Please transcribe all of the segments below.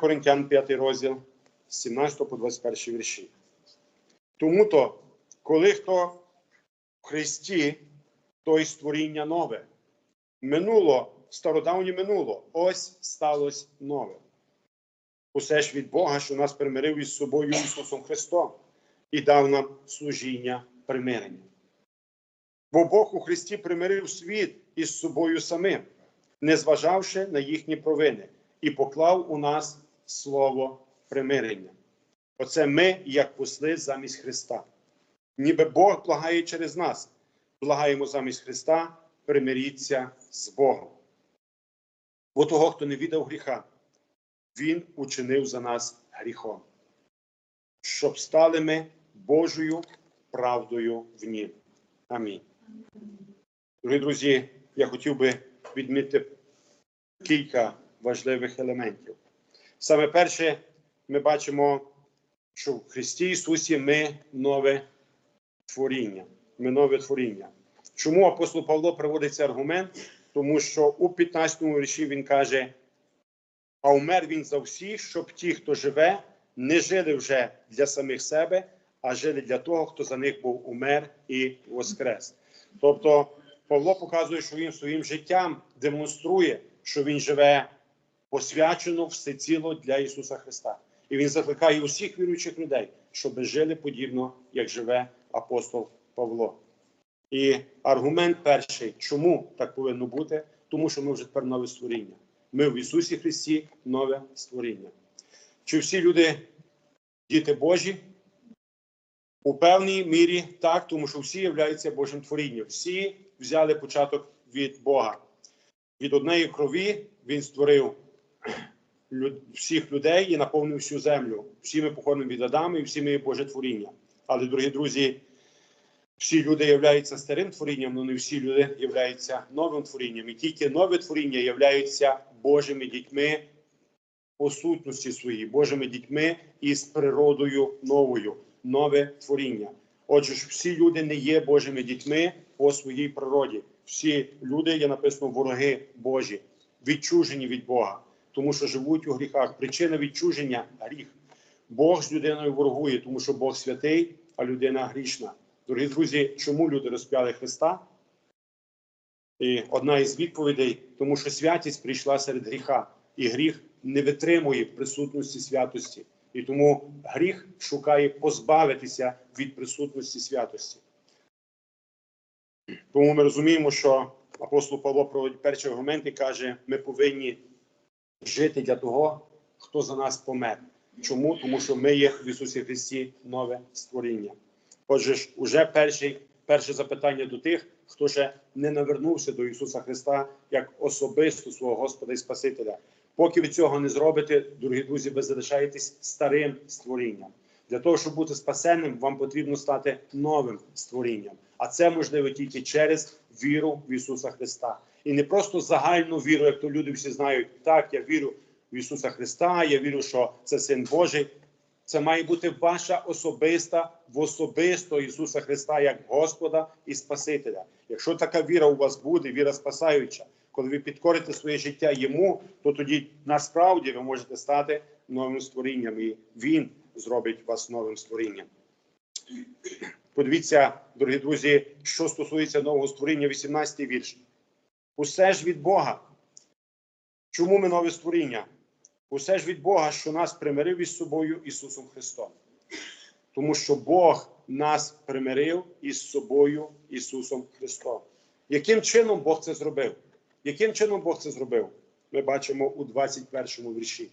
Коринтян, 5 розділ, 17 по 21 вірші. Тому то, коли хто в Христі, то й створіння нове. Минуло, стародавнє минуло, ось сталося нове. Усе ж від Бога, що нас примирив із собою Ісусом Христом і дав нам служіння примирення. Бо Бог у Христі примирив світ із собою самим, не зважавши на їхні провини, і поклав у нас слово примирення. Оце ми, як посли замість Христа. Ніби Бог благає через нас, благаємо замість Христа, примиріться з Богом. Бо того, хто не віддав гріха, Він учинив за нас гріхом, щоб стали ми Божою правдою в Нім. Амінь. Дорогі друзі, я хотів би відмітити кілька важливих елементів. Саме перше, ми бачимо, що в Христі Ісусі ми нове творіння. Ми нове творіння. Чому апостол Павло приводить цей аргумент? Тому що у 15 вірші він каже: а умер він за всіх, щоб ті, хто живе, не жили вже для самих себе, а жили для того, хто за них був умер і воскрес. Тобто Павло показує, що він своїм життям демонструє, що він живе посвячено всеціло для Ісуса Христа. І він закликає усіх віруючих людей, щоб жили подібно, як живе апостол Павло. І аргумент перший, чому так повинно бути? Тому що ми вже тепер нове створіння. Ми в Ісусі Христі нове створіння. Чи всі люди діти Божі? У певній мірі так, тому що всі являються Божим творінням. Всі взяли початок від Бога. Від однієї крові Він створив всіх людей і наповнив всю землю. Всі ми походимо від Адама і всі ми Боже творіння. Але, дорогі друзі, всі люди являються старим творінням, але не всі люди являються новим творінням. І тільки нове творіння являються Божими дітьми по сутності своїй, Божими дітьми із природою новою, нове творіння. Отже, ж всі люди не є Божими дітьми по своїй природі. Всі люди є написано вороги Божі, відчужені від Бога, тому що живуть у гріхах. Причина відчуження гріх. Бог з людиною ворогує, тому що Бог святий, а людина грішна. Дорогі друзі, чому люди розп'яли Христа? І одна із відповідей, тому що святість прийшла серед гріха, і гріх не витримує присутності святості. І тому гріх шукає позбавитися від присутності святості. Тому ми розуміємо, що апостол Павло проводить перший аргумент і каже: ми повинні жити для того, хто за нас помер. Чому? Тому що ми є в Ісусі Христі нове створіння. Отже, ж, уже перший, перше запитання до тих, хто ще не навернувся до Ісуса Христа як особисто свого Господа і Спасителя. Поки ви цього не зробите, дорогі друзі, ви залишаєтесь старим створінням. Для того, щоб бути спасенним, вам потрібно стати новим створінням. А це можливо тільки через віру в Ісуса Христа. І не просто загальну віру, як то люди всі знають, так, я вірю в Ісуса Христа, я вірю, що це Син Божий. Це має бути ваша особиста в особисто Ісуса Христа як Господа і Спасителя. Якщо така віра у вас буде, віра спасаюча, коли ви підкорите своє життя йому, то тоді насправді ви можете стати новим створінням, і Він зробить вас новим створінням. Подивіться, дорогі друзі, що стосується нового створіння, 18 вірш. Усе ж від Бога. Чому ми нове створіння? Усе ж від Бога, що нас примирив із собою Ісусом Христом. Тому що Бог нас примирив із собою Ісусом Христом. Яким чином Бог це зробив? Яким чином Бог це зробив? Ми бачимо у 21 вірші.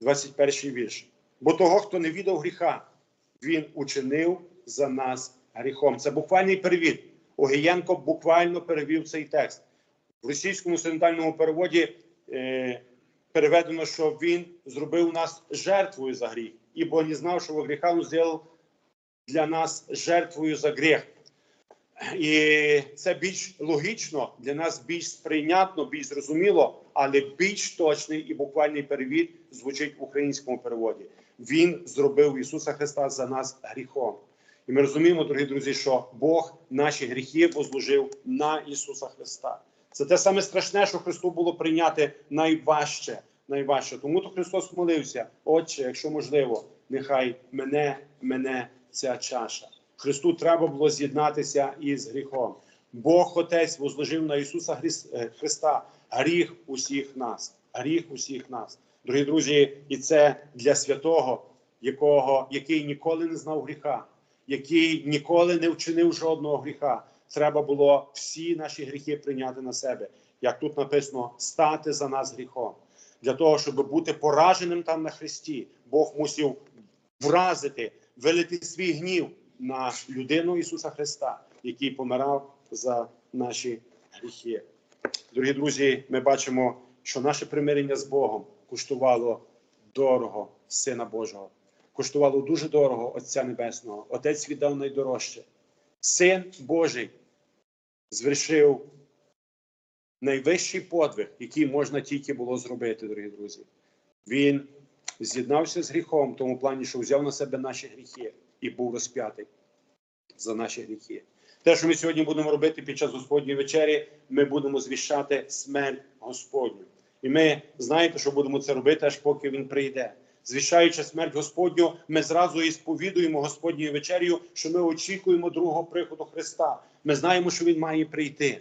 21 вірш. Бо того, хто не віддав гріха, він учинив за нас гріхом. Це буквальний перевід. Огієнко буквально перевів цей текст. В російському синодальному переводі е, переведено, що він зробив нас жертвою за гріх, ібо не знав, що во гріха він зробив для нас жертвою за гріх. І це більш логічно, для нас більш сприйнятно, більш зрозуміло, але більш точний і буквальний перевід звучить в українському переводі. Він зробив Ісуса Христа за нас гріхом. І ми розуміємо, дорогі друзі, що Бог наші гріхи возложив на Ісуса Христа. Це те саме страшне, що Христу було прийняти найважче, найважче. Тому то Христос молився, Отче, якщо можливо, нехай мене, мене ця чаша. Христу треба було з'єднатися із гріхом. Бог Отець возложив на Ісуса е, Христа гріх усіх нас. Гріх усіх нас. Дорогі друзі, і це для святого, якого, який ніколи не знав гріха, який ніколи не вчинив жодного гріха. Треба було всі наші гріхи прийняти на себе, як тут написано, стати за нас гріхом. Для того, щоб бути пораженим там на Христі, Бог мусив вразити, вилити свій гнів на людину Ісуса Христа, який помирав за наші гріхи. Дорогі друзі, ми бачимо, що наше примирення з Богом коштувало дорого Сина Божого, коштувало дуже дорого Отця Небесного. Отець віддав найдорожче. Син Божий звершив найвищий подвиг, який можна тільки було зробити, дорогі друзі. Він з'єднався з гріхом в тому плані, що взяв на себе наші гріхи і був розп'ятий за наші гріхи. Те, що ми сьогодні будемо робити під час Господньої вечері, ми будемо звіщати смерть Господню. І ми знаєте, що будемо це робити, аж поки він прийде. Звіщаючи смерть Господню, ми зразу і сповідуємо Господньою вечерю, що ми очікуємо другого приходу Христа. Ми знаємо, що Він має прийти.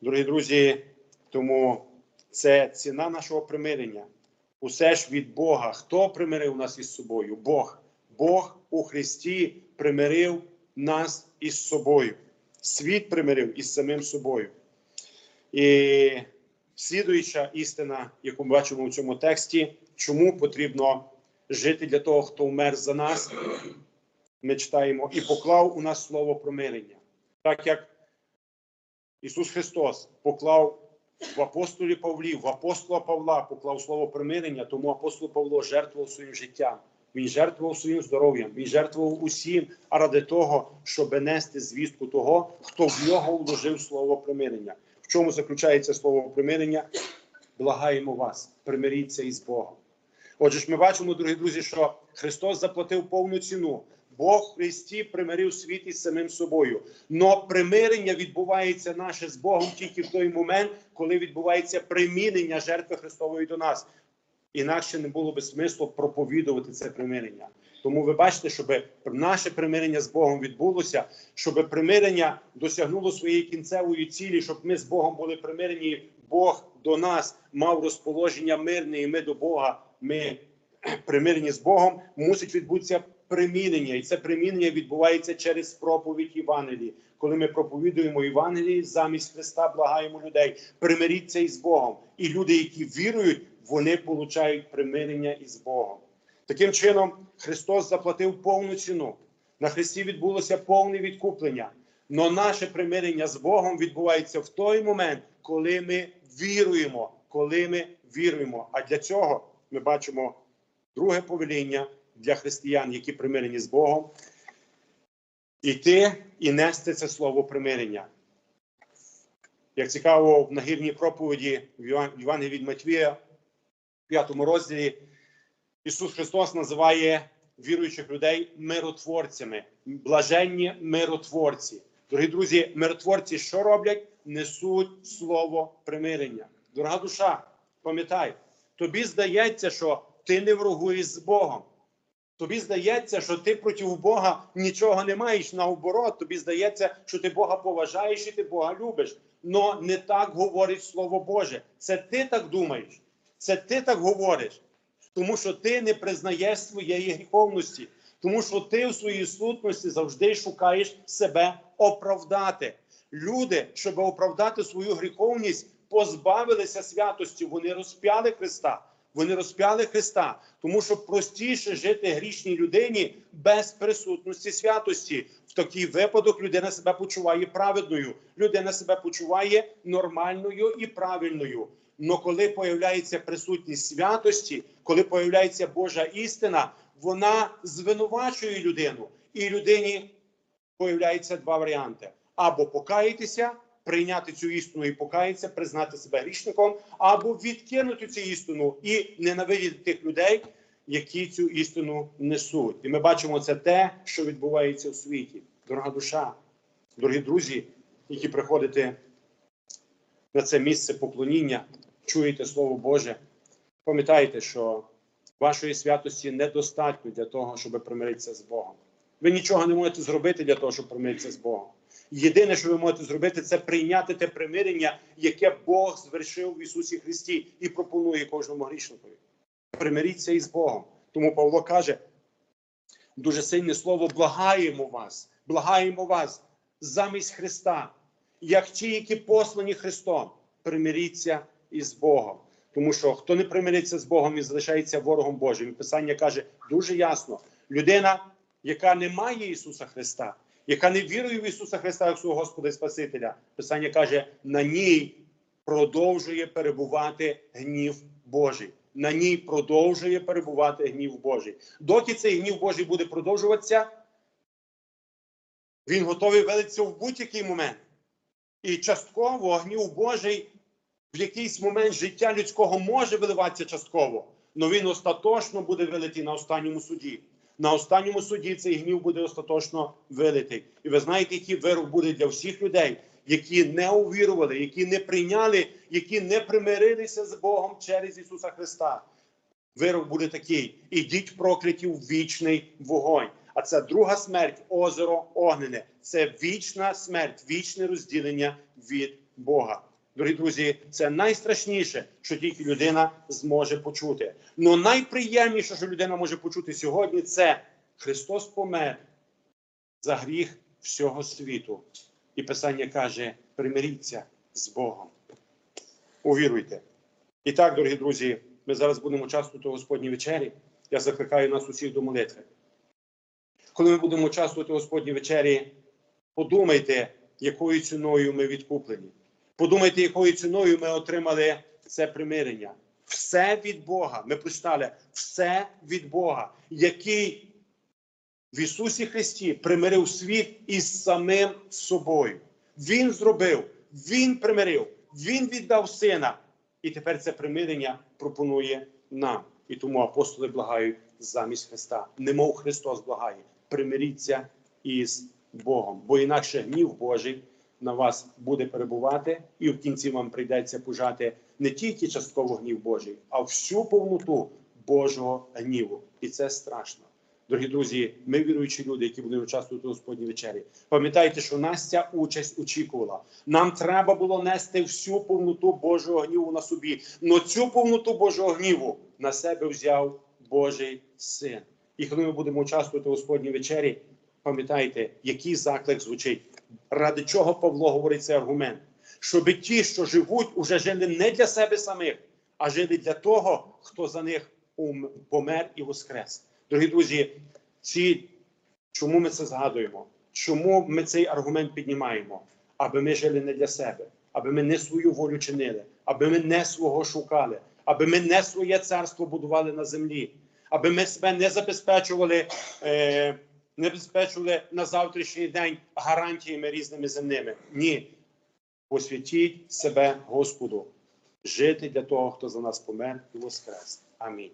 Дорогі друзі, тому це ціна нашого примирення. Усе ж від Бога. Хто примирив нас із собою? Бог. Бог у Христі примирив нас із собою. Світ примирив із самим собою. І слідуюча істина, яку ми бачимо в цьому тексті, чому потрібно жити для того, хто вмер за нас, ми читаємо і поклав у нас слово примирення. Так як Ісус Христос поклав в апостолі Павлі, в апостола Павла поклав слово примирення, тому апостол Павло жертвував своїм життям. Він жертвував своїм здоров'ям, він жертвував усім, ради того, щоб нести звістку того, хто в нього вложив слово примирення. В чому заключається слово примирення? Благаємо вас, примиріться із Богом. Отже ж, ми бачимо, дорогі друзі, що Христос заплатив повну ціну. Бог в Христі примирив світ із самим собою. Но примирення відбувається наше з Богом тільки в той момент, коли відбувається примінення жертви Христової до нас. Інакше не було би смислу проповідувати це примирення. Тому ви бачите, щоб наше примирення з Богом відбулося, щоб примирення досягнуло своєї кінцевої цілі, щоб ми з Богом були примирені. Бог до нас мав розположення мирне, і ми до Бога. Ми примирені з Богом, мусить відбутися примінення, і це примінення відбувається через проповідь Євангелії. Коли ми проповідуємо Євангелії, замість Христа благаємо людей, примиріться із Богом. І люди, які вірують, вони получають примирення із Богом. Таким чином, Христос заплатив повну ціну. На Христі відбулося повне відкуплення. Но наше примирення з Богом відбувається в той момент, коли ми віруємо, коли ми віруємо. А для цього ми бачимо друге повеління для християн, які примирені з Богом, іти і нести це слово примирення. Як цікаво, в нагірній проповіді в Євангелії від Матвія, в п'ятому розділі, Ісус Христос називає віруючих людей миротворцями, блаженні миротворці. Дорогі друзі, миротворці що роблять? Несуть слово примирення. Дорога душа, пам'ятай, тобі здається, що ти не ворогуєш з Богом. Тобі здається, що ти проти Бога нічого не маєш. Наоборот, тобі здається, що ти Бога поважаєш і ти Бога любиш. Но не так говорить Слово Боже. Це ти так думаєш, це ти так говориш, тому що ти не признаєш своєї гріховності, тому що ти в своїй сутності завжди шукаєш себе оправдати. Люди, щоб оправдати свою гріховність, позбавилися святості. Вони розп'яли Христа. Вони розп'яли Христа, тому що простіше жити грішній людині без присутності святості. В такий випадок людина себе почуває праведною, людина себе почуває нормальною і правильною. Но коли появляється присутність святості, коли появляється Божа істина, вона звинувачує людину, і людині появляються два варіанти: або покаятися, прийняти цю істину і покаятися, признати себе грішником, або відкинути цю істину і ненавидіти тих людей, які цю істину несуть. І ми бачимо це те, що відбувається у світі. Дорога душа, дорогі друзі, які приходите на це місце поклоніння, чуєте Слово Боже. пам'ятайте, що вашої святості недостатньо для того, щоб примиритися з Богом. Ви нічого не можете зробити для того, щоб примиритися з Богом. Єдине, що ви можете зробити, це прийняти те примирення, яке Бог звершив в Ісусі Христі і пропонує кожному грішникові. Примиріться із Богом. Тому Павло каже дуже сильне слово: благаємо вас, благаємо вас замість Христа, як ті, які послані Христом, примиріться із Богом. Тому що хто не примириться з Богом і залишається ворогом Божим. І Писання каже дуже ясно: людина, яка не має Ісуса Христа, яка не вірує в Ісуса Христа як свого Господа і Спасителя, Писання каже, на ній продовжує перебувати гнів Божий. На ній продовжує перебувати гнів Божий. Доки цей гнів Божий буде продовжуватися, він готовий велитися в будь-який момент. І частково гнів Божий в якийсь момент життя людського може виливатися частково, але він остаточно буде вилитий на останньому суді. На останньому суді цей гнів буде остаточно вилитий. І ви знаєте, який вирок буде для всіх людей, які не увірували, які не прийняли, які не примирилися з Богом через Ісуса Христа. Вирок буде такий: ідіть прокляті в вічний вогонь. А це друга смерть, озеро Огнене. Це вічна смерть, вічне розділення від Бога. Дорогі друзі, це найстрашніше, що тільки людина зможе почути. Но найприємніше, що людина може почути сьогодні, це Христос помер за гріх всього світу. І Писання каже: примиріться з Богом. Увіруйте. І так, дорогі друзі, ми зараз будемо у Господній вечері. Я закликаю нас усіх до молитви. Коли ми будемо участвувати у Господній вечері, подумайте, якою ціною ми відкуплені. Подумайте, якою ціною ми отримали це примирення. Все від Бога. Ми прочитали все від Бога, який в Ісусі Христі примирив світ із самим собою. Він зробив, Він примирив, Він віддав сина. І тепер це примирення пропонує нам. І тому апостоли благають замість Христа. Немов Христос благає. Примиріться із Богом, бо інакше гнів Божий на вас буде перебувати, і в кінці вам прийдеться пужати не тільки частково гнів Божий, а всю повноту Божого гніву. І це страшно. Дорогі друзі, ми віруючі люди, які будемо участвувати у Господній вечері. Пам'ятайте, що нас ця участь очікувала. Нам треба було нести всю повноту Божого гніву на собі. Но цю повноту Божого гніву на себе взяв Божий син. І коли ми будемо участвувати у Господній вечері, пам'ятайте, який заклик звучить ради чого Павло говорить цей аргумент? Щоб ті, що живуть, уже жили не для себе самих, а жили для того, хто за них помер і воскрес. Дорогі друзі, ці, чому ми це згадуємо? Чому ми цей аргумент піднімаємо? Аби ми жили не для себе, аби ми не свою волю чинили, аби ми не свого шукали, аби ми не своє царство будували на землі, аби ми себе не забезпечували. Е, не забезпечували на завтрашній день гарантіями різними земними. Ні. Посвятіть себе Господу. Жити для того, хто за нас помер і воскрес. Амінь.